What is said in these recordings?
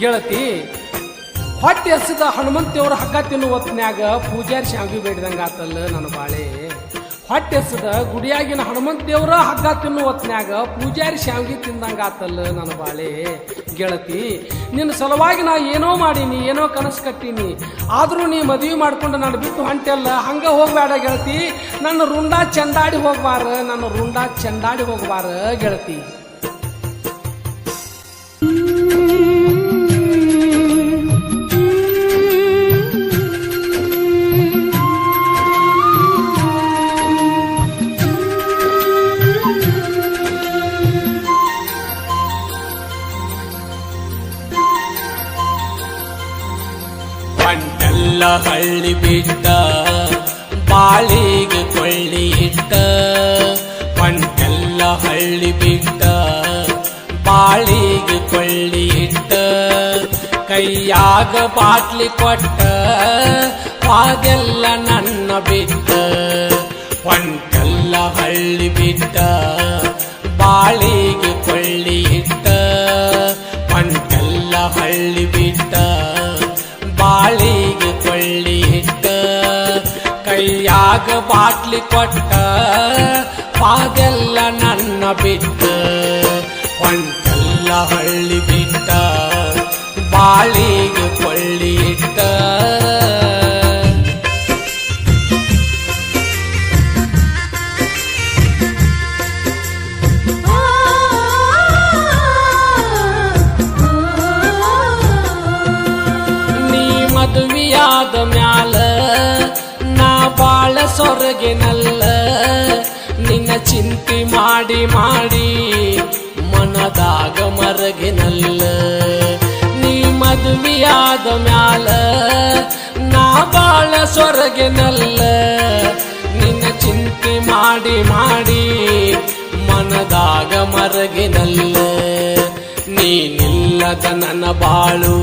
ಗೆಳತಿ, ಹೊಟ್ಟೆ ಎಸದ ಹನುಮಂತೇವ್ರ ಹಗ್ಗ ತಿನ್ನು ಪೂಜಾರಿ ಶಾವಿಗೆ ಬೇಡಿದಂಗ ಆತಲ್ಲ ನನ್ನ ಬಾಳೆ. ಹೊಟ್ಟೆ ಎಸದ ಗುಡಿಯಾಗಿನ ಹನುಮಂತೇವ್ರ ಹಗ್ಗ ತಿನ್ನು ಪೂಜಾರಿ ಶಾವಿಗೆ ತಿಂದಂಗೆ ಆತಲ್ಲ ನನ್ನ ಬಾಳೆ. ಗೆಳತಿ, ನಿನ್ನ ಸಲುವಾಗಿ ನಾ ಏನೋ ಮಾಡೀನಿ, ಏನೋ ಕನಸು ಕಟ್ಟೀನಿ. ಆದರೂ ನೀ ಮದುವೆ ಮಾಡ್ಕೊಂಡು ನಾನು ಬಿಟ್ಟು ಹೊಂಟೆಲ್ಲ ಹಂಗೆ ಹೋಗಬೇಡ ಗೆಳತಿ. ನನ್ನ ರುಂಡ ಚಂದಾಡಿ ಹೋಗ್ಬಾರ, ನನ್ನ ರುಂಡ ಚಂದಾಡಿ ಹೋಗ್ಬಾರ ಗೆಳತಿ. ಪಂಟೆಲ್ಲ ಹಳ್ಳಿ ಬಿಟ್ಟ ಬಾಳಿಗೆ ಕೊಳ್ಳಿ ಇಟ್ಟ. ಪಂಟೆಲ್ಲ ಹಳ್ಳಿ ಬಿಟ್ಟ ಬಾಳಿಗೆ ಕೊಳ್ಳಿ ಇಟ್ಟ. ಕೈಯಾಗ ಬಾಟ್ಲಿ ಕೊಟ್ಟ ಹಾಗೆಲ್ಲ ನನ್ನ ಬಿಟ್ಟ. ಪಂಟೆಲ್ಲ ಹಳ್ಳಿ ಬಿಟ್ಟ ಬಾಳಿಗೆ ಕೊಳ್ಳಿ ಇಟ್ಟ. ಪಂಟೆಲ್ಲ ಹಳ್ಳಿ ಬಿಟ್ಟ ಕೈಯಾಗ ಬಾಟ್ಲಿ ಕೊಟ್ಟ ಪಾಗೆಲ್ಲ ನನ್ನ ಬಿಟ್ಟ ಹೊಂಟೆಲ್ಲ ಹಳ್ಳಿ ಬಿಟ್ಟ ಬಾಳಿಗೆ ಸೊರಗಿನಲ್ಲ ನಿನ್ನ ಚಿಂತೆ ಮಾಡಿ ಮಾಡಿ, ಮನದಾಗ ಮರಗಿನಲ್ಲ ನೀ ಮದುವೆಯಾದ ಮ್ಯಾಲ, ನಾ ಬಾಳ ಸೊರಗಿನಲ್ಲ ನಿನ್ನ ಚಿಂತೆ ಮಾಡಿ ಮಾಡಿ, ಮನದಾಗ ಮರಗಿನಲ್ಲ ನೀನಿಲ್ಲದ ನನ್ನ ಬಾಳು,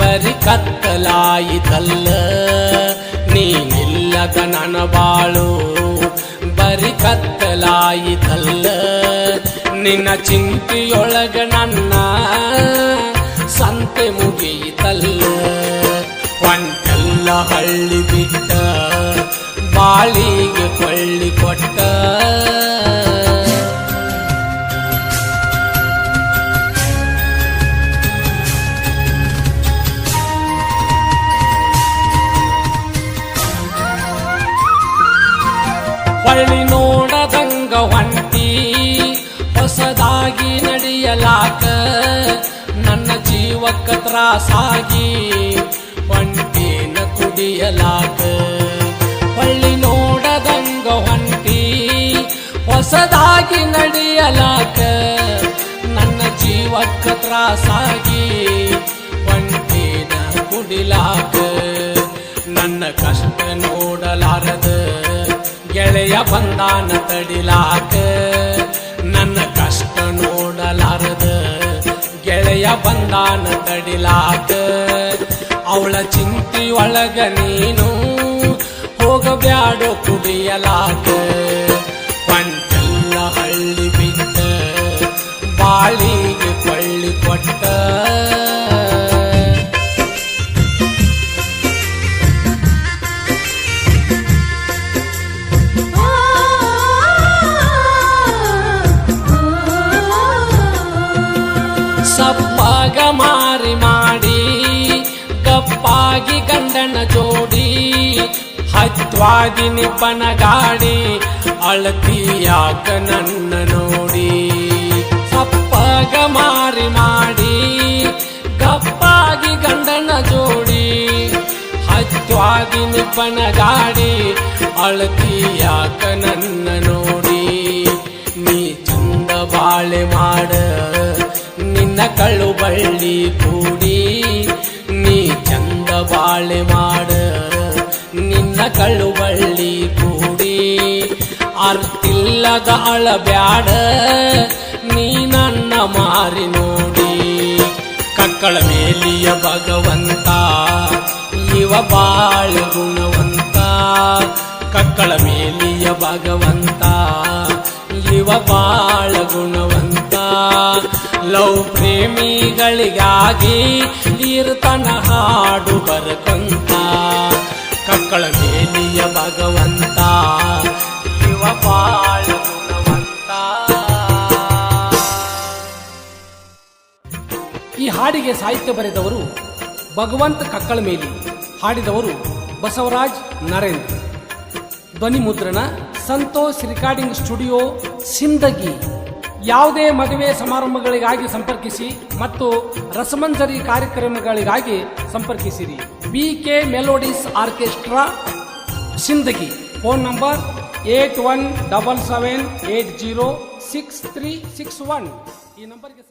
ಬರಿ ಕತ್ತಲಾಯಿತಲ್ಲ. ನೀನಿಲ್ಲದ ನನ್ನ ಬಾಳು. ಬರಿ ಕತ್ತಲಾಯಿತಲ್ಲ. ನಿನ್ನ ಚಿಂತೆಯೊಳಗ ನನ್ನ ಹೊಳ್ಳಿ ನೋಡದಂಗ ಹೊಂಟಿ, ಹೊಸದಾಗಿ ನಡೆಯಲಾಕ ನನ್ನ ಜೀವಕ್ಕ ತ್ರಾಸಾಗಿ ಹೊಂಟೇನ ಕುಡಿಯಲಾಕ. ಬಳ್ಳಿ ನೋಡದಂಗ ಹೊಂಟಿ, ಹೊಸದಾಗಿ ನಡೆಯಲಾಕ ನನ್ನ ಜೀವಕ್ಕ ತ್ರಾಸಾಗಿ ಹೊಂಟೇನ ಕುಡಿಲಾಕ. ನನ್ನ ಕಷ್ಟ ನೋಡಲಾರದ. ಗೆಳೆಯ ಬಂದಾನ ತಡಿಲಾಕ ನನ್ನ ಕಷ್ಟ ನೋಡಲಾರದ. ಗೆಳೆಯ ಬಂದಾನ ತಡಿಲಾಕ ಅವಳ ಚಿಂತಿ ಒಳಗ ನೀನು ಹೋಗಬ್ಯಾಡೋ ಕುಡಿಯಲಾಕ. ಪಂಚಲ್ಲ ಹಳ್ಳಿ ಬಿಟ್ಟ ಬಾಳಿಗೆ ಕೊಳ್ಳಿ ಕೊಟ್ಟ ಸಪ್ಪಾಗ ಮಾರಿ ಮಾಡಿ, ಕಪ್ಪಾಗಿ ಗಂಡನ ಜೋಡಿ ಹತ್ವಾದಿ ನಿಬ್ಬನ ಗಾಡಿ ಅಳತಿಯಾಕ ನನ್ನ ನೋಡಿ. ಸಪ್ಪಾಗ ಮಾರಿ ಮಾಡಿ, ಕಪ್ಪಾಗಿ ಗಂಡನ ಜೋಡಿ ಹತ್ವಾದಿ ನಿಬ್ಬನ ಗಾಡಿ ಅಳತಿಯಾಕ ನನ್ನ ನೋಡಿ. ನೀ ಚಂದ ಬಾಳೆ ಮಾಡ. ಕಳ್ಳು ಬಳ್ಳಿ ಕೂಡಿ, ನೀ ಚಂದ ಬಾಳೆ ಮಾಡ. ನಿನ್ನ ಕಳ್ಳು ಬಳ್ಳಿ ಕೂಡಿ, ಅರ್ತಿಲ್ಲದ ಅಳಬ್ಯಾಡ. ನೀ ನನ್ನ ಮಾರಿ ನೋಡಿ. ಕಕ್ಕಳ ಮೇಲಿಯ ಭಗವಂತ, ಇವ ಬಾಳ ಗುಣವಂತ. ಕಕ್ಕಳ ಮೇಲಿಯ ಭಗವಂತ, ಇವ ಬಾಳ ಗುಣವಂತ. ಲವ್ ಪ್ರೇಮಿಗಳಿಗಾಗಿ ಇರ್ತನ ಹಾಡು ಬರಕಂತ, ಕಕ್ಕಳ ಮೇಲಿಯ ಭಗವಂತ ಶಿವ ಈ ಹಾಡಿಗೆ ಸಾಹಿತ್ಯ ಬರೆದವರು ಭಗವಂತ ಕಕ್ಕಳ ಮೇಲಿ, ಹಾಡಿದವರು ಬಸವರಾಜ್ ನರೇಂದ್ರ. ಧ್ವನಿ ಮುದ್ರಣ ಸಂತೋಷ್ ರೆಕಾರ್ಡಿಂಗ್ ಸ್ಟುಡಿಯೋ ಸಿಂದಗಿ. ಯಾವುದೇ ಮದುವೆ ಸಮಾರಂಭಗಳಿಗಾಗಿ ಸಂಪರ್ಕಿಸಿ ಮತ್ತು ರಸಮಂಜರಿ ಕಾರ್ಯಕ್ರಮಗಳಿಗಾಗಿ ಸಂಪರ್ಕಿಸಿರಿ. B K melodies orchestra Sindagi phone number eight one double seven eight zero six three six one ಈ ನಂಬರ್ಗೆ